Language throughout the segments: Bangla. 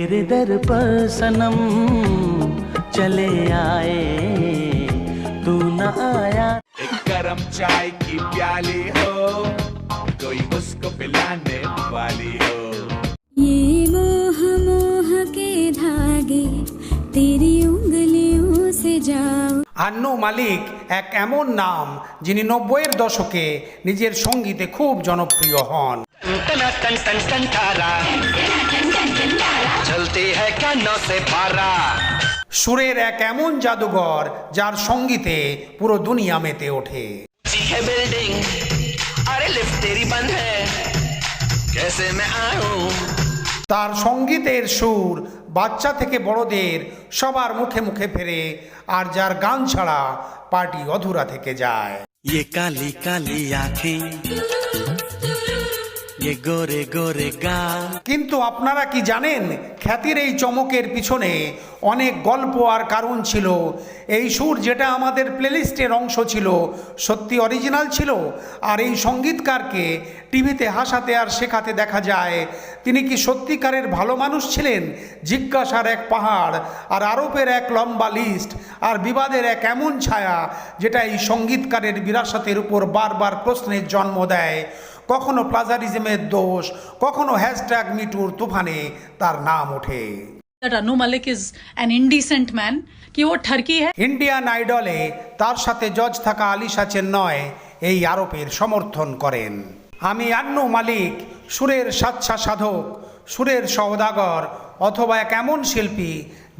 तेरे दर पर सनम चले आए तू न आया एक गरम चाय की प्याली हो कोई उसको पिलाने वाली हो ये मोह मोह के धागे तेरी उंगलियों से जाओ আন্নু মালিক এক এমন নাম যিনি নব্বইয়ের দশকে নিজের সঙ্গীতে খুব জনপ্রিয় হন चलती है कानों से पारा সুরের এক এমন জাদুঘর যার সঙ্গীতে পুরো দুনিয়া মেতে ওঠে ऊंची है बिल्डिंग अरे लिफ्ट तेरी बंद है कैसे मैं आऊं তার সঙ্গীতের সুর বাচ্চা থেকে বড়দের সবার মুখে মুখে ফেরে আর যার গান ছাড়া পার্টি অধুরা থেকে যায় ये काली काली आंखें ये गोरे गोरे गाल কিন্তু আপনারা কি জানেন খ্যাতির এই চমকের পিছনে অনেক গল্প আর কারণ ছিল এই সুর যেটা আমাদের প্লেলিস্টের অংশ ছিল সত্যি অরিজিনাল ছিল আর এই সঙ্গীতকারকে টিভিতে হাসাতে আর শেখাতে দেখা যায় তিনি কি সত্যিকারের ভালো মানুষ ছিলেন জিজ্ঞাসার এক পাহাড় আর আরোপের এক লম্বা লিস্ট আর বিবাদের এক এমন ছায়া যেটা এই সঙ্গীতকারের বিরাসতের উপর বারবার প্রশ্নের জন্ম দেয় কখনো প্লাজারিজমের দোষ কখনো হ্যাশট্যাগ মিটুর তুফানে তার নাম ওঠে। That Anu Malik is an indecent man কি ও ঠরকি ইন্ডিয়ান আইডলে তার সাথে জজ থাকা আলিশা নয় এই আরোপের সমর্থন করেন। আমি আন্নু মালিক সুরের সাচ্ছা সাধক সুরের সওদাগর অথবা এক এমন শিল্পী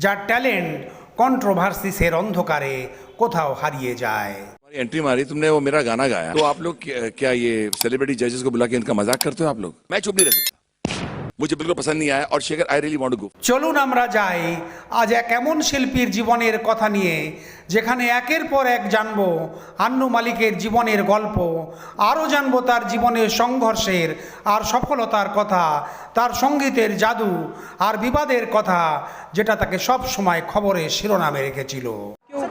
যার ট্যালেন্ট কন্ট্রোভার্সিসের অন্ধকারে কোথাও হারিয়ে যায়। एंट्री मारी तुमने वो मेरा गाना गाया तो आप लोग क्या, क्या ये सेलिब्रिटी जजेस को बुला के इनका मजाक करते हो आप लोग मैं चुप नहीं रह सकता मुझे बिल्कुल पसंद नहीं आया और Shekhar I really want to go চলুন আমরা যাই আজ এক এমন শিল্পীর জীবনের কথা নিয়ে যেখানে একের পর এক জানব আন্নু মালিকের জীবনের গল্প আরও জানব তার জীবনের সংঘর্ষের আর সফলতার কথা তার সঙ্গীতের জাদু আর বিবাদের কথা যেটা তাকে সব সময় খবরের শিরোনামে রেখেছিল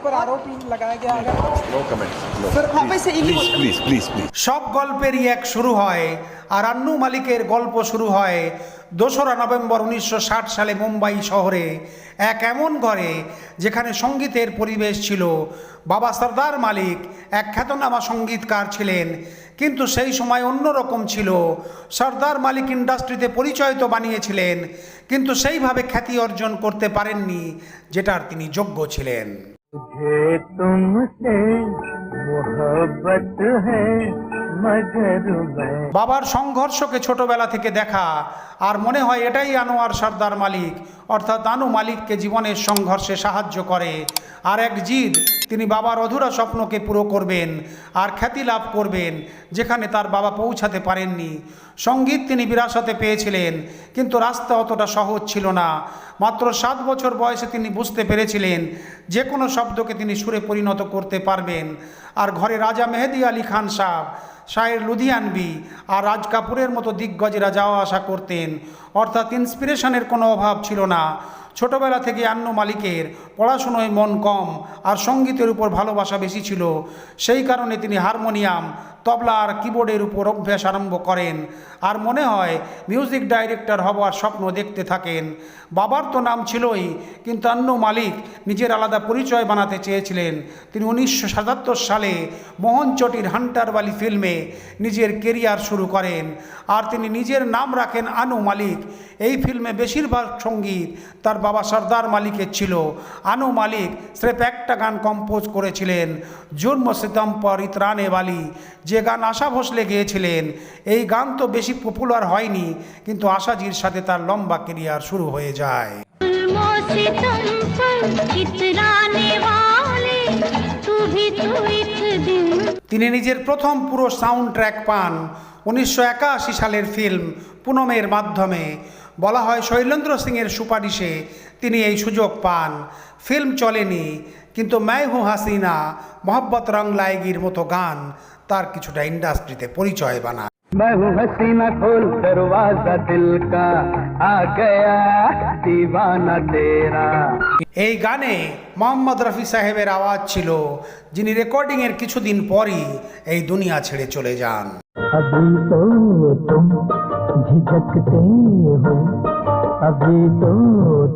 के ऊपर आरोप लगाया गया है नो कमेंट सर वापस से प्लीज प्लीज प्लीज प्लीज সব গল্পেরই এক শুরু হয় আর আন্নু মালিকের গল্প শুরু হয় দোসরা নভেম্বর উনিশশো ষাট সালে মুম্বাই শহরে এক এমন ঘরে যেখানে সঙ্গীতের পরিবেশ ছিল বাবা সর্দার মালিক এক খ্যাতনামা সঙ্গীতকার ছিলেন কিন্তু সেই সময় অন্যরকম ছিল সর্দার মালিক ইন্ডাস্ট্রিতে পরিচয় তো বানিয়েছিলেন কিন্তু সেইভাবে খ্যাতি অর্জন করতে পারেননি যেটার তিনি যোগ্য ছিলেন तुझे तुमसे मोहब्बत है मगर मैं বাবার সংঘর্ষকে ছোটবেলা থেকে দেখা আর মনে হয় এটাই আনোয়ার সর্দার মালিক অর্থাৎ আনু মালিককে জীবনের সংঘর্ষে সাহায্য করে। আর এক জিদ, তিনি বাবার অধুরা স্বপ্নকে পুরো করবেন আর খ্যাতি লাভ করবেন, যেখানে তার বাবা পৌঁছাতে পারেননি। সংগীত তিনি বিরাসতে পেয়েছিলেন, কিন্তু রাস্তা অতটা সহজ ছিল না। মাত্র সাত বছর বয়সে তিনি বুঝতে পেরেছিলেন, যে কোনো শব্দকে তিনি সুরে পরিণত করতে পারবেন। আর ঘরে রাজা মেহেদি আলী খান সাহ শায়ের লুধিয়ানবি আর রাজ কাপুরের মতো দিগ্গজেরা যাওয়া আসা করতেন। অর্থাৎ ইন্সপিরেশনের কোনো অভাব ছিল না। ছোটবেলা থেকে আন্ন মালিকের পড়াশুনোয় মন কম আর সঙ্গীতের উপর ভালোবাসা বেশি ছিল। সেই কারণে তিনি হারমোনিয়াম তবলা আর কিবোর্ডের উপর অভ্যাস আরম্ভ করেন। আর মনে হয় মিউজিক ডাইরেক্টর হওয়ার স্বপ্ন দেখতে থাকেন। বাবার তো নাম ছিলই, কিন্তু আন্নু মালিক নিজের আলাদা পরিচয় বানাতে চেয়েছিলেন। তিনি উনিশশো সাতাত্তর সালে মোহনচটির হান্টারবালি ফিল্মে নিজের কেরিয়ার শুরু করেন। আর তিনি নিজের নাম রাখেন আনু মালিক। এই ফিল্মে বেশিরভাগ সংগীত তার বাবা সর্দার মালিকের ছিল। আনু মালিক স্রেফ একটা গান কম্পোজ করেছিলেন, জুর্ম সিতম পর ইতরানে বালি যে গান আশা ভোসলে গেয়েছিলেন এই গান তো বেশি পপুলার হয়নি কিন্তু আশাজির সাথে তার লম্বা কেরিয়ার শুরু হয়ে যায়। তিনি নিজের প্রথম পুরো সাউন্ড ট্র্যাক পান উনিশশো একাশি সালের ফিল্ম পুনমের মাধ্যমে। বলা হয় শৈলেন্দ্র সিংয়ের সুপারিশে তিনি এই সুযোগ পান। ফিল্ম চলেনি কিন্তু ম্যায় হু হাসিনা মোহাব্বত রং লাইগির মতো গান তার কিছুটা ইন্ডাস্ট্রিতে পরিচয় বানায় मैं हूँ हसीना खोल दरवाजा दिल का आ गया दीवाना तेरा এই গানে মোহাম্মদ রফি সাহেবের আওয়াজ ছিল যিনি রেকর্ডিংয়ের কিছুদিন পরই এই দুনিয়া ছেড়ে চলে যান अभी तो तुम झिझकते हो अभी तो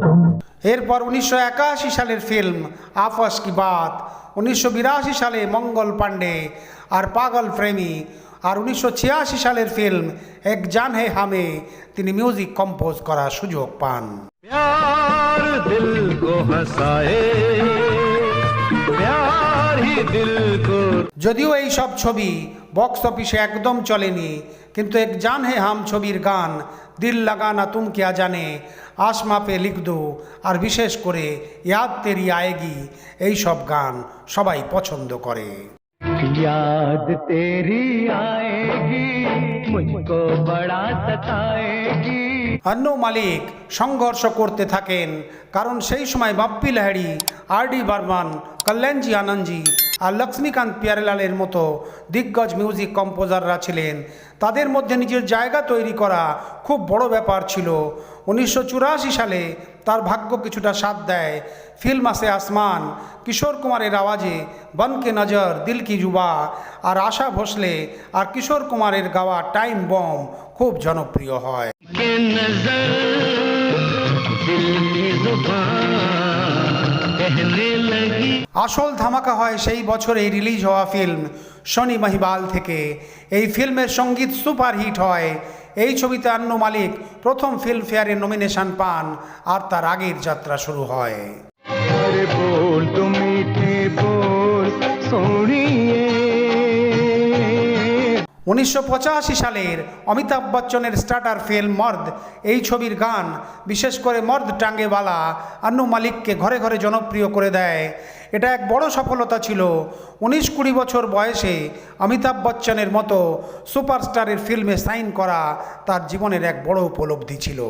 तुम এরপর উনিশশো একাশি সালের ফিল্ম আফস কি বাত উনিশশো বিরাশি সালে মঙ্গল পাণ্ডে আর পাগল প্রেমী আর উনিশশো ছিয়াশি সালের ফিল্ম এক জান হে হামে, তিনি মিউজিক কম্পোজ করার সুযোগ পান। প্যার দিল কো প্যার যদিও এই সব ছবি বক্স অফিসে একদম চলেনি, কিন্তু এক জান হে হাম ছবির গান, দিল লাগানা তুম কিয়া জানে আসমা পে লিখ দো, আর বিশেষ করে, ইয়াদ তেরি আয়েগি, এই সব গান সবাই পছন্দ করে। याद तेरी आएगी मुझको बड़ा सताएगी আন্নু মালিক সংঘর্ষ করতে থাকেন কারণ সেই সময় বাপ্পি লাহারি আর ডি বর্মন কল্যাণজি আনন্দজি আর লক্ষ্মীকান্ত পিয়ারেলালের মতো দিগ্গজ মিউজিক কম্পোজাররা ছিলেন তাদের মধ্যে নিজের জায়গা তৈরি করা খুব বড় ব্যাপার ছিল উনিশশো চুরাশি সালে তার ভাগ্য কিছুটা সাথ দেয়। ফিল্ম আসে আসমান কিশোর কুমারের আওয়াজে বনকে নজর দিল কি যুবা আর আশা ভোসলে আর কিশোর কুমারের গাওয়া টাইম বম খুব জনপ্রিয় হয়। আসল ধামাকা হয় সেই বছরে রিলিজ হওয়া ফিল্ম শনি মহিবাল থেকে। এই ফিল্মের সংগীত সুপারহিট হয়। এই ছবিতে আন্নু মালিক প্রথম ফিল্মফেয়ারে নমিনেশন পান আর তার আগের যাত্রা শুরু হয়। উনিশশো পঁচাশি সালের অমিতাভ বচ্চনের স্টার্টার ফিল্ম মর্দ এই ছবির গান বিশেষ করে মর্দ টাঙ্গেওয়ালা আন্নু মালিককে ঘরে ঘরে জনপ্রিয় করে দেয়। এটা এক বড় সফলতা ছিল উনিশ কুড়ি বছর বয়সে অমিতাভ বচ্চনের মতো সুপারস্টারের ফিল্মে সাইন করা তার জীবনের এক বড় উপলব্ধি ছিল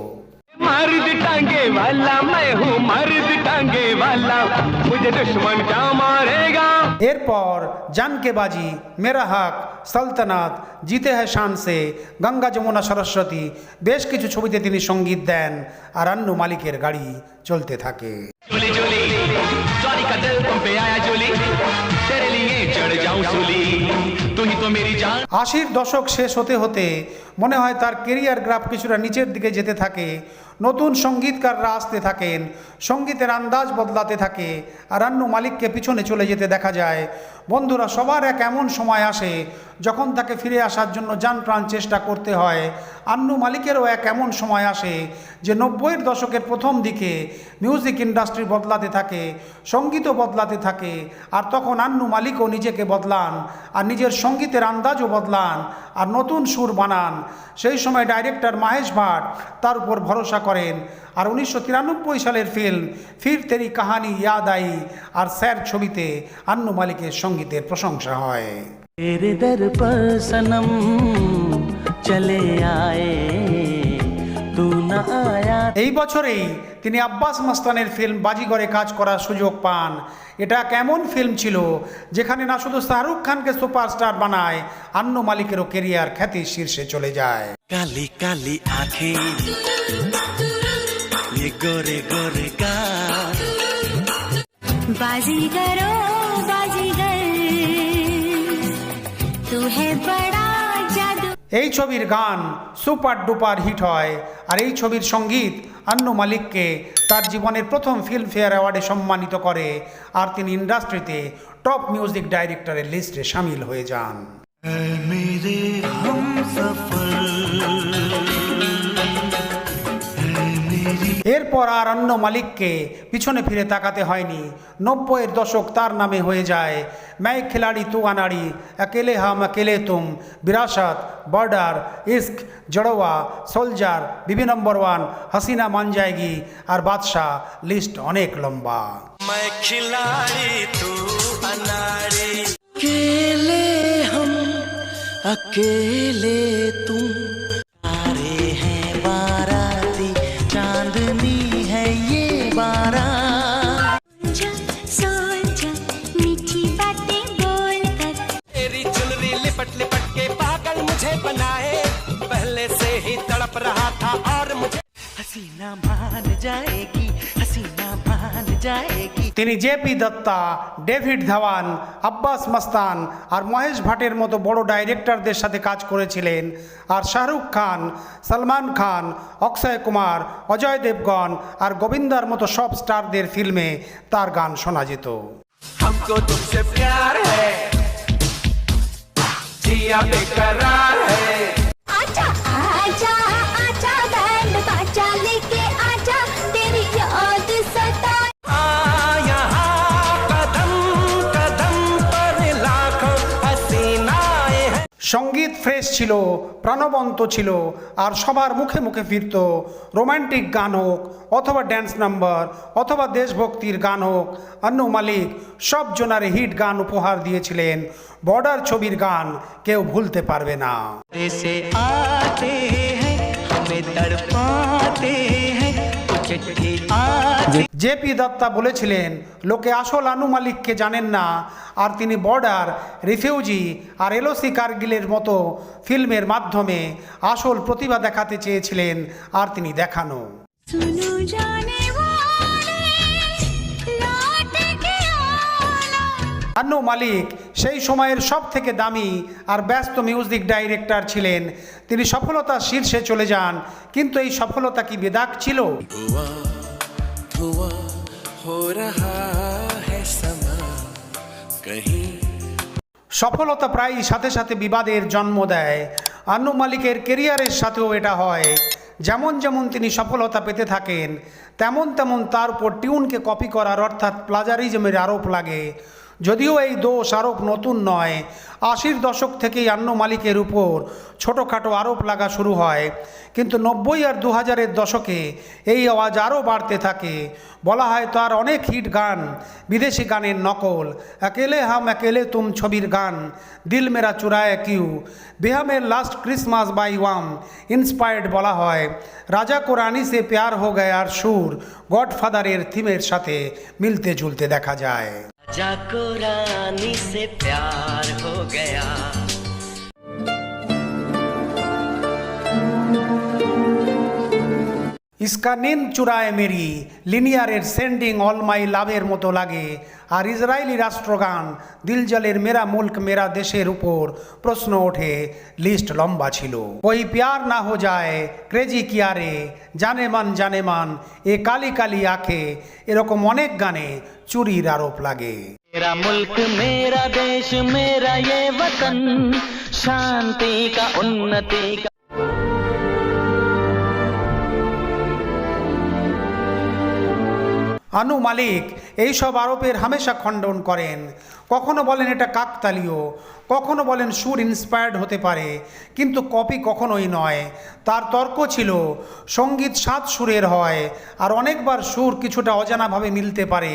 मर्द टांगे वाला मैं हूँ मर्द टांगे वाला मुझे दुश्मन क्या मारेगा এরপর জানকে বাজি মেরা হক সালতানাত জিতে হ্যায় শান সে গঙ্গা যমুনা সরস্বতী বেশ কিছু ছবিতে তিনি সঙ্গীত দেন আর আন্নু মালিকের গাড়ি চলতে থাকে जोली जोली जॉली का दिल तुम पे आया जोली तेरे लिए चढ़ जाऊं सूली तू ही तो मेरी जान আশির দশক শেষ হতে হতে মনে হয় তার কেরিয়ার গ্রাফ কিছুটা নিচের দিকে যেতে থাকে নতুন সঙ্গীতকাররা আসতে থাকেন সঙ্গীতের আন্দাজ বদলাতে থাকে আর আন্নু মালিককে পিছনে চলে যেতে দেখা যায় বন্ধুরা, সবার এক এমন সময় আসে যখন তাকে ফিরে আসার জন্য যান প্রাণ চেষ্টা করতে হয়। আন্নু মালিকেরও এক এমন সময় আসে যে নব্বইয়ের দশকের প্রথম দিকে মিউজিক ইন্ডাস্ট্রি বদলাতে থাকে, সঙ্গীতও বদলাতে থাকে আর তখন আন্নু মালিকও নিজেকে বদলান আর নিজের সঙ্গীতের আন্দাজও বদলান আর নতুন সুর বানান। সেই সময় ডাইরেক্টর মাহেশ ভাট তার উপর ভরসা করেন। আর উনিশশো তিরানব্বই সালের ফিল্ম ফির তেরি কাহানি ইয়াদ আই আর স্যার ছবিতে আন্নু মালিকের সঙ্গীতের প্রশংসা হয় तेरे दर पर सनम चले आए तू न आया এই বছরেই তিনি আব্বাস মাস্তানের ফিল্ম বাজিগরে কাজ করার সুযোগ পান এটা কেমন ফিল্ম ছিল যেখানে না শুধু শাহরুখ খানকে সুপারস্টার বানায় আন্নু মালিকেরও কেরিয়ার খ্যাতির শীর্ষে চলে যায় काली काली आंखें ये गोरे गोरे का बाजीगरो बाजीगर तू है बड़ा जादू এই ছবির গান সুপার ডুপার হিট হয় আর এই ছবির সঙ্গীত আন্নু মালিককে তার জীবনের প্রথম ফিল্মফেয়ার অ্যাওয়ার্ডে সম্মানিত করে আর তিনি ইন্ডাস্ট্রিতে টপ মিউজিক ডাইরেক্টরের লিস্টে সামিল হয়ে যান ऐ मेरे हम এরপর আর অন্য মালিককে পিছনে ফিরে তাকাতে হয়নি নব্বইয়ের দশক তার নামে হয়ে যায় ম্যাই খিলাড়ি তু আনাড়ি Akele Hum Akele Tum Virasat Border Ishq Judwaa Soldier Biwi Number One Hasina মান যায়গি আর বাদশাহ লিস্ট অনেক লম্বা मैं खिलाड़ी तू अनाड़ी अकेले हम अकेले तुम तड़प रहा था और मुझे हसीना मान जाएगी हसीना मान जान जाएगी তিনি জেপি দত্তা ডেভিড ধাওয়ান আব্বাস মাস্তান আর মহেশ ভাটের মতো বড় ডাইরেক্টরদের সাথে কাজ করেছিলেন আর শাহরুখ খান সলমান খান অক্ষয় কুমার অজয় দেবগন আর গোবিন্দার মতো সব স্টারদের ফিল্মে তার গান শোনা যেত हमको तुमसे प्यार है जिया बेकरार है आजा आजा आजा बैंड बाजा लेके आजा तेरी याद सता आ यहाँ कदम कदम पर लाखों हसीनाएं हैं সঙ্গীত ফ্রেশ ছিল প্রাণবন্ত ছিল আর সবার মুখে মুখে ফিরত রোমান্টিক গান হোক অথবা ড্যান্স নাম্বার অথবা দেশভক্তির গান হোক আন্নু মালিক সব জনারে হিট গান উপহার দিয়েছিলেন বর্ডার ছবির গান কেউ ভুলতে পারবে না জে পি দত্তা বলেছিলেন লোকে আসল আনু মালিককে জানেন না। আর তিনি বর্ডার রিফিউজি আর এলোসি কার্গিলের মতো ফিল্মের মাধ্যমে আসল প্রতিভা দেখাতে চেয়েছিলেন আর তিনি দেখানো। জানে হান্নু মালিক সেই সময়ের সব থেকে দামি আর ব্যস্ত মিউজিক ডাইরেক্টর ছিলেন। তিনি সফলতা শীর্ষে চলে যান কিন্তু এই সফলতা কি বেদাক ছিল? সফলতা প্রায়ই সাথে সাথে বিবাদের জন্ম দেয়। আন্নু মালিকের কেরিয়ারের সাথেও এটা হয়। যেমন যেমন তিনি সফলতা পেতে থাকেন তেমন তেমন তার উপর টিউনকে কপি করার অর্থাৎ প্লাজারিজমের আরোপ লাগে। যদিও এই দোষ আরোপ নতুন নয়, আশির দশক থেকেই আন্নু মালিকের উপর ছোটোখাটো আরোপ লাগা শুরু হয়। কিন্তু নব্বই আর দু হাজারের দশকে এই আওয়াজ আরও বাড়তে থাকে। বলা হয় তার অনেক হিট গান, বিদেশি গানের নকল। একেলে হাম, একেলে তুম ছবির গান, Dil Mera চুরায় Kyun. বেহামের last Christmas by Wham, inspired বলা হয়। রাজা কোরআনি সে প্যার হো গয়ার সুর, গডফাদারের থিমের সাথে মিলতে জুলতে দেখা যায়। जाको रानी से प्यार हो गया। ইসকা নিন চূড়ায় মেরি লিনিয়ারের সেন্ডিং অল মাই লাভের মতো লাগে আর ইসরায়েলি রাষ্ট্রগান দিলজলের মেরা মুল্ক মেরা দেশের উপর প্রশ্ন ওঠে লিস্ট লম্বা ছিল ওই প্যার না হো যায় ক্রেজি কিয়ারে জানে মান জানে মান এ কালি কালি আখে এরকম অনেক গানে চুরির আরোপ লাগে मेरा मुल्क मेरा देश मेरा ये वतन शांति का उन्नति का আনু মালিক এইসব আরোপের হামেশা খণ্ডন করেন। কখনো বলেন এটা কাকতালীয়, কখনো বলেন সুর ইন্সপায়ার্ড হতে পারে, কিন্তু কপি কখনোই নয়। তার তর্ক ছিল, সংগীত সাত সুরের হয়, আর অনেকবার সুর কিছুটা অজানাভাবে মিলতে পারে।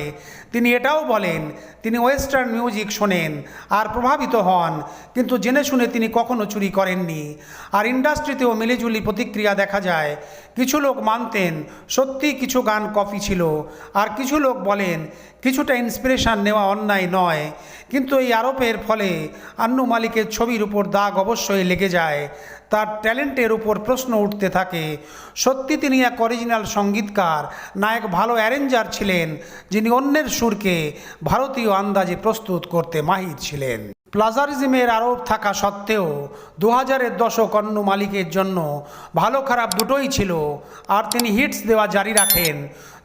তিনি এটাও বলেন, তিনি ওয়েস্টার্ন মিউজিক শোনেন, আর প্রভাবিত হন, কিন্তু জেনে শুনে তিনি কখনো চুরি করেননি। আর ইন্ডাস্ট্রিতেও মিলিজুলি প্রতিক্রিয়া দেখা যায়। কিছু লোক মানতেন সত্যি কিছু গান কপি ছিল, আর কিছু লোক বলেন কিছুটা ইন্সপিরেশন নেওয়া অন্যায় নয়। কিন্তু এই আরোপের ফলে আন্নু মালিকের ছবির উপর দাগ অবশ্যই লেগে যায়। তার ট্যালেন্টের উপর প্রশ্ন উঠতে থাকে। সত্যি তিনি এক অরিজিনাল সঙ্গীতকার না এক ভালো অ্যারেঞ্জার ছিলেন, যিনি অন্যের সুরকে ভারতীয় আন্দাজে প্রস্তুত করতে মাহির ছিলেন। প্লাজারিজমের আরোপ থাকা সত্ত্বেও দু হাজারের দশক অন্য মালিকের জন্য ভালো খারাপ দুটোই ছিল, আর তিনি হিটস দেওয়া জারি রাখেন।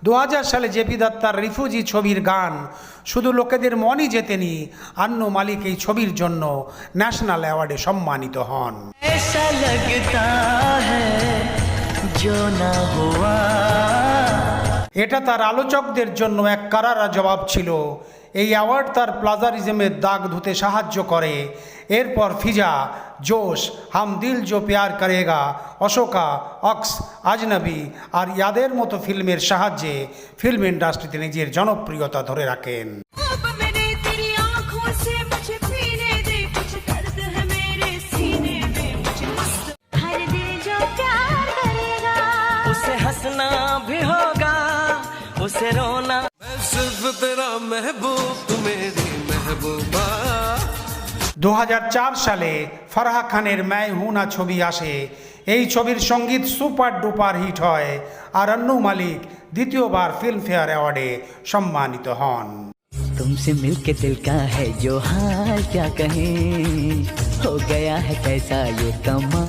দু সালে জেপি দত্তার রিফুজি ছবির গান শুধু লোকেদের মনই জেতেনি আন্নু মালিক এই ছবির জন্য ন্যাশনাল অ্যাওয়ার্ডে সম্মানিত হন। এটা তার আলোচকদের জন্য এক কারারা জবাব ছিল। এই অ্যাওয়ার্ড তার প্লাজারিজমের দাগ ধুতে সাহায্য করে। এরপর ফিজা, জোশ হাম দিল জো প্যার করেগা, অশোকা, অক্স, আজনবী আর ইয়াদের মতো ফিল্মের সাহায্যে ফিল্ম ইন্ডাস্ট্রিতে নিজের জনপ্রিয়তা ধরে রাখেন। सिर्फ तेरा महबूब तू मेरी महबूबा দু সালে ফারহা খানের ম্যায় হুনা ছবি আসে এই ছবির সঙ্গীত সুপার ডুপার হিট হয় আর আন্নু মালিক দ্বিতীয়বার ফিল্মফেয়ার অ্যাওয়ার্ডে সম্মানিত হন तुमसे मिलके दिल का है जो हाल क्या कहें हो गया है कैसा ये कमा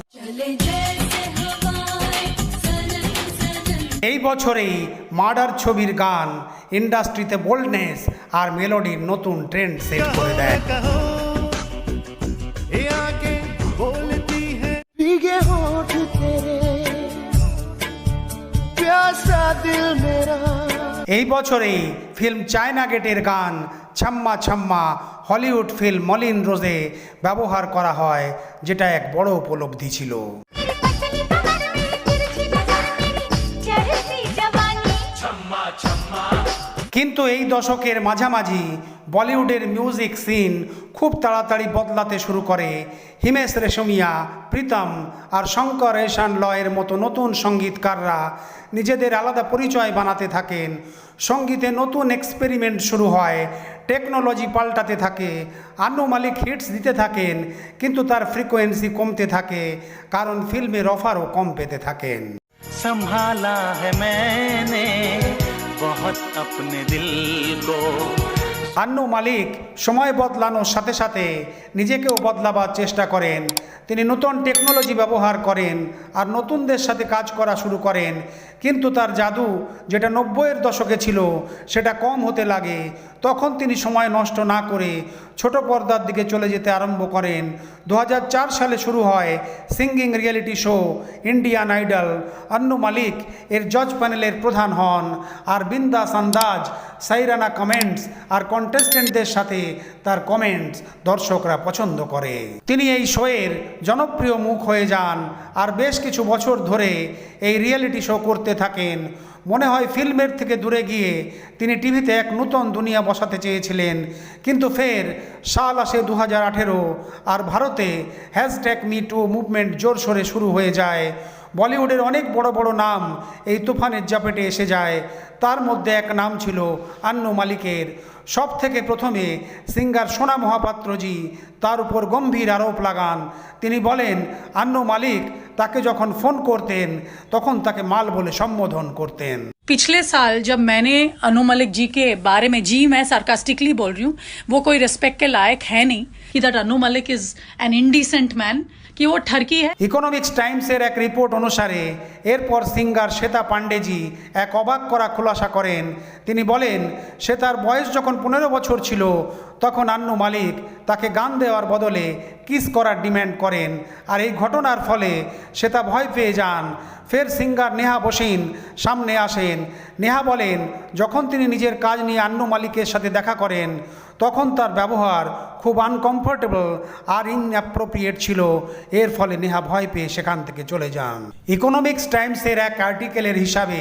এই বছরেই মার্ডার ছবির গান ইন্ডাস্ট্রিতে বোল্ডনেস আর মেলোডির নতুন ট্রেন্ড সেট করে দেয়। এই বছরেই ফিল্ম চায়না গেটের গান ছাম্মা ছাম্মা হলিউড ফিল্ম মলিন রোজে ব্যবহার করা হয় যেটা এক বড় উপলব্ধি ছিল। কিন্তু এই দশকের মাঝামাঝি বলিউডের মিউজিক সিন খুব তাড়াতাড়ি বদলাতে শুরু করে। হিমেশ রেশমিয়া, প্রীতম আর শঙ্কর রেশান লয়ের মতো নতুন সঙ্গীতকাররা নিজেদের আলাদা পরিচয় বানাতে থাকেন। সঙ্গীতে নতুন এক্সপেরিমেন্ট শুরু হয় টেকনোলজি পাল্টাতে থাকে আনুমালিক হিটস দিতে থাকেন, কিন্তু তার ফ্রিকোয়েন্সি কমতে থাকে, কারণ ফিল্মের অফারও কম পেতে থাকেন। সম্ভালা হান্নু মালিক সময় বদলানোর সাথে সাথে নিজেকেও বদলাবার চেষ্টা করেন। তিনি নতুন টেকনোলজি ব্যবহার করেন আর নতুনদের সাথে কাজ করা শুরু করেন। কিন্তু তার জাদু যেটা নব্বইয়ের দশকে ছিল, সেটা কম হতে লাগে। তখন তিনি সময় নষ্ট না করে ছোট পর্দার দিকে চলে যেতে আরম্ভ করেন। দু হাজার চার সালে শুরু হয় singing reality show, Indian Idol. Anu Malik এর জজ প্যানেলের প্রধান হন আর বিন্দাস আন্দাজ, সাইরানা কমেন্টস আর কন্টেস্টেন্টদের সাথে তার কমেন্টস দর্শকরা পছন্দ করে। তিনি এই শোয়ের জনপ্রিয় মুখ হয়ে যান আর বেশ কিছু বছর ধরে এই রিয়েলিটি শো করতে থাকেন। মনে হয় ফিল্মের থেকে দূরে গিয়ে তিনি টিভিতে এক নতুন দুনিয়া বসাতে চেয়েছিলেন। কিন্তু ফের সাল আসে দু হাজার আঠেরো আর ভারতে হ্যাশট্যাগ মি টু মুভমেন্ট জোরসোরে শুরু হয়ে যায়। বলিউডের অনেক বড় বড় নাম এই তুফানের জাপেটে এসে যায় তার মধ্যে এক নাম ছিল আন্নু মালিকের সব থেকে প্রথমে সিঙ্গার সোনা মহাপাত্রজি তার উপর গম্ভীর আরোপ লাগান তিনি বলেন আন্নু মালিক তাকে যখন ফোন করতেন তখন তাকে মাল বলে সম্বোধন করতেন पिछले साल जब मैंने अनु मलिक जी के बारे में जी मैं सार्कास्टिकली बोल रही हूँ वो कोई रिस्पेक्ट के लायक है नहीं कि that Anu Malik is an indecent man कि वो ठरकी है ইকোনমিক্স টাইমসের এক রিপোর্ট অনুসারে এরপর সিঙ্গার শ্বেতা পাণ্ডেজি এক অবাক করা খোলাসা করেন তিনি বলেন সে তার বয়স যখন পনেরো বছর ছিল তখন আন্নু মালিক তাকে গান দেওয়ার বদলে কিস করার ডিম্যান্ড করেন আর এই ঘটনার ফলে সে তা ভয় পেয়ে যান ফের সিঙ্গার নেহা বসিন সামনে আসেন নেহা বলেন যখন তিনি নিজের কাজ নিয়ে আন্নু মালিকের সাথে দেখা করেন তখন তার ব্যবহার খুব আনকমফোর্টেবল আর ইনঅ্যাপ্রোপ্রিয়েট ছিল। এর ফলে নেহা ভয় পেয়ে সেখান থেকে চলে যান। ইকোনমিক্স টাইমসের এক আর্টিকেলের হিসাবে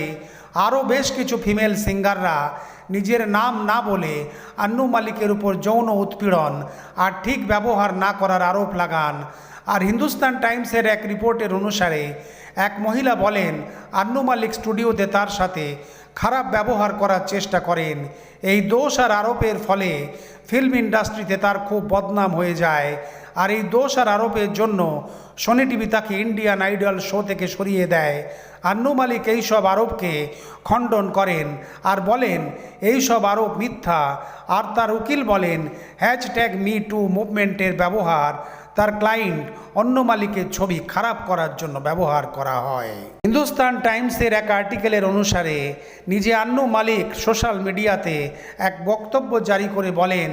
আরও বেশ কিছু ফিমেল সিঙ্গাররা নিজের নাম না বলে আন্নু মালিকের উপর যৌন উৎপীড়ন আর ঠিক ব্যবহার না করার আরোপ লাগান। আর হিন্দুস্তান টাইমসের এক রিপোর্টের অনুসারে এক মহিলা বলেন, আন্নু মালিক স্টুডিওতে তার সাথে খারাপ ব্যবহার করার চেষ্টা করেন। এই দোষ আর আরোপের ফলে ফিল্ম ইন্ডাস্ট্রিতে তার খুব বদনাম হয়ে যায়। আর এই দোষ আর আরোপের জন্য সোনি টিভি তাকে ইন্ডিয়ান আইডল শো থেকে সরিয়ে দেয়। আন্নু মালিক এইসব আরোপকে খণ্ডন করেন আর বলেন, এই সব আরোপ মিথ্যা। আর তার উকিল বলেন, হ্যাশট্যাগ মি টু মুভমেন্টের ব্যবহার। তার ক্লায়েন্ট অন্য মালিকের ছবি খারাপ করার জন্য ব্যবহার করা হয়। হিন্দুস্তান টাইমসের এক আর্টিকেলের অনুসারে, নিজে আন্নু মালিক সোশ্যাল মিডিয়াতে এক বক্তব্য জারি করে বলেন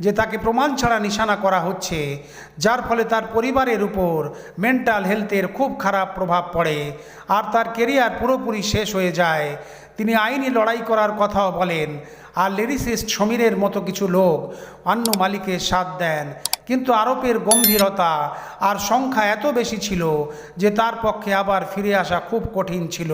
যে তাকে প্রমাণ ছাড়া নিশানা করা হচ্ছে, যার ফলে তার পরিবারের উপর মেন্টাল হেলথের খুব খারাপ প্রভাব পড়ে আর তার কেরিয়ার পুরোপুরি শেষ হয়ে যায়। তিনি আইনি লড়াই করার কথাও বলেন। আর লিরিসিস্ট সমীরের মতো কিছু লোক আন্নু মালিকের সাথ দেন। কিন্তু আরোপের গম্ভীরতা আর সংখ্যা এত বেশি ছিল যে তার পক্ষে আবার ফিরে আসা খুব কঠিন ছিল।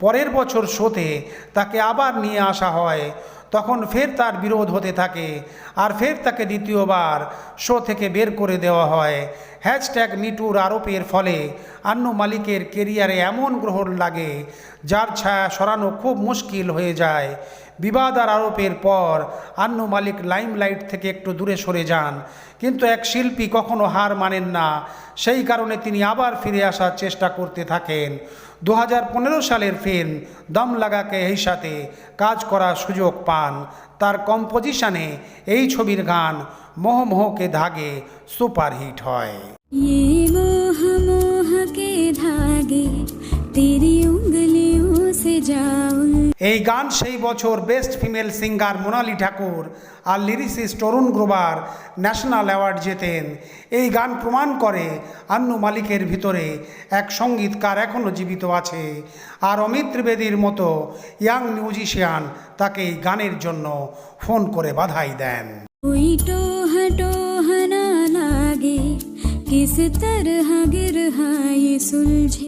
পরের বছর শোতে তাকে আবার নিয়ে আসা হয়। তখন ফের তার বিরোধ হতে থাকে আর ফের তাকে দ্বিতীয়বার শো থেকে বের করে দেওয়া হয়। হ্যাশট্যাগ মিটুর আরোপের ফলে আন্নু মালিকের কেরিয়ারে এমন গ্রহণ লাগে যার ছায়া সরানো খুব মুশকিল হয়ে যায়। বিবাদ আর আরোপের পর আন্নু মালিক লাইমলাইট থেকে একটু দূরে সরে যান। কিন্তু এক শিল্পী কখনো হার মানেন না। সেই কারণে তিনি আবার ফিরে আসার চেষ্টা করতে থাকেন। দু হাজার পনেরো সালের ফিল্ম দম লাগাকে এই সাথে কাজ করার সুযোগ পান। তার কম্পোজিশনে এই ছবির গান মোহ মোহকে ধাগে সুপারহিট হয়। ধাগে, তেরি এই গান সেই বছর best female singer Monali Thakur আর lyricist Arun Grover national award জেতেন। এই গান প্রমাণ করে আন্নু মালিকের ভিতরে এক সঙ্গীতকার এখনও জীবিত আছে। আর অমিত ত্রিবেদীর মতো ইয়াং মিউজিশিয়ান তাকে এই গানের জন্য ফোন করে বাধাই দেন।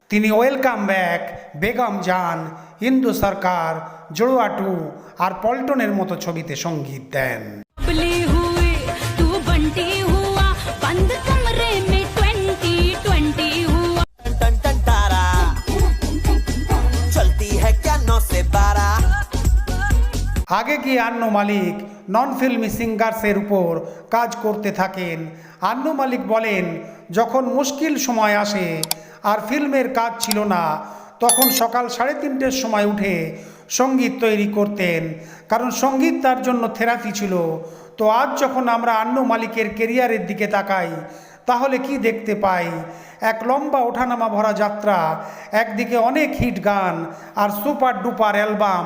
তিনি ওয়েলকাম ব্যাক বেগম জান হিন্দু সরকার জড়ুয়াটু আর পল্টনের মতো ছবিতে সংগীত দেন। আগে কি আন্ন মালিক নন ফিল্মি সিঙ্গার্সের উপর কাজ করতে থাকেন? আন্ন মালিক বলেন যখন মুশকিল সময় আসে আর ফিল্মের কাজ ছিল না তখন সকাল সাড়ে তিনটের সময় উঠে সংগীত তৈরি করতেন। কারণ সংগীত তার জন্য থেরাপি ছিল। তো আজ যখন আমরা আন্নু মালিকের কেরিয়ারের দিকে তাকাই, তাহলে কি দেখতে পাই? এক লম্বা ওঠানামা ভরা যাত্রা, একদিকে অনেক হিট গান আর সুপার ডুপার অ্যালবাম,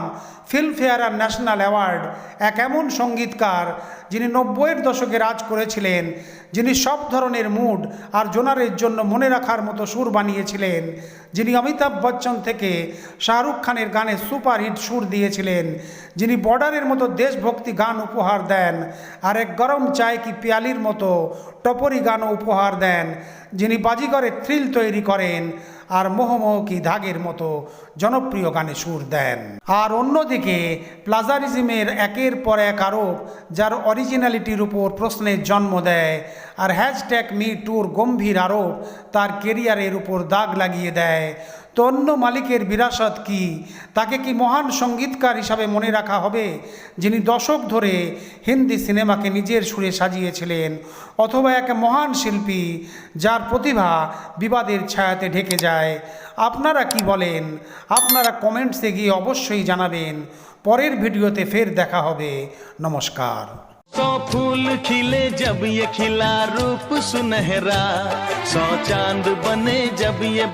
ফিল্মফেয়ার আর ন্যাশনাল অ্যাওয়ার্ড, এক এমন সঙ্গীতকার যিনি নব্বইয়ের দশকে রাজ করেছিলেন যিনি সব ধরনের মুড আর জোনারের জন্য মনে রাখার মতো সুর বানিয়েছিলেন, যিনি অমিতাভ বচ্চন থেকে শাহরুখ খানের গানে সুপারহিট সুর দিয়েছিলেন, যিনি বর্ডারের মতো দেশভক্তি গান উপহার দেন, আর এক গরম চায় কি পিয়ালির মতো টপরি গানও উপহার দেন, যিনি বাজিগরের থ্রিল তৈরি করেন আর মোহমোহ কি ধাগের মতো জনপ্রিয় গানে সুর দেন। আর অন্যদিকে প্লাজারিজমের একের পর এক আরোপ, যার অরিজিনালিটির উপর প্রশ্নের জন্ম দেয় আর হ্যাশট্যাগ মি টুর গম্ভীর আরোপ তার কেরিয়ারের উপর দাগ লাগিয়ে দেয়। তো অন্য মালিকের বিরাসত কি? তাকে কি মহান সঙ্গীতকার হিসাবে মনে রাখা হবে? যিনি দশক ধরে হিন্দি সিনেমাকে নিজের সুরে সাজিয়েছিলেন, অথবা এক মহান শিল্পী যার প্রতিভা বিবাদের ছায়াতে ঢেকে যায়। আপনারা কি বলেন? আপনারা কমেন্টসে গিয়ে অবশ্যই জানাবেন। পরের ভিডিওতে ফের দেখা হবে। নমস্কার। सौ फूल खिले जब ये खिला रूप सुनहरा सौ चाँद बने जब ये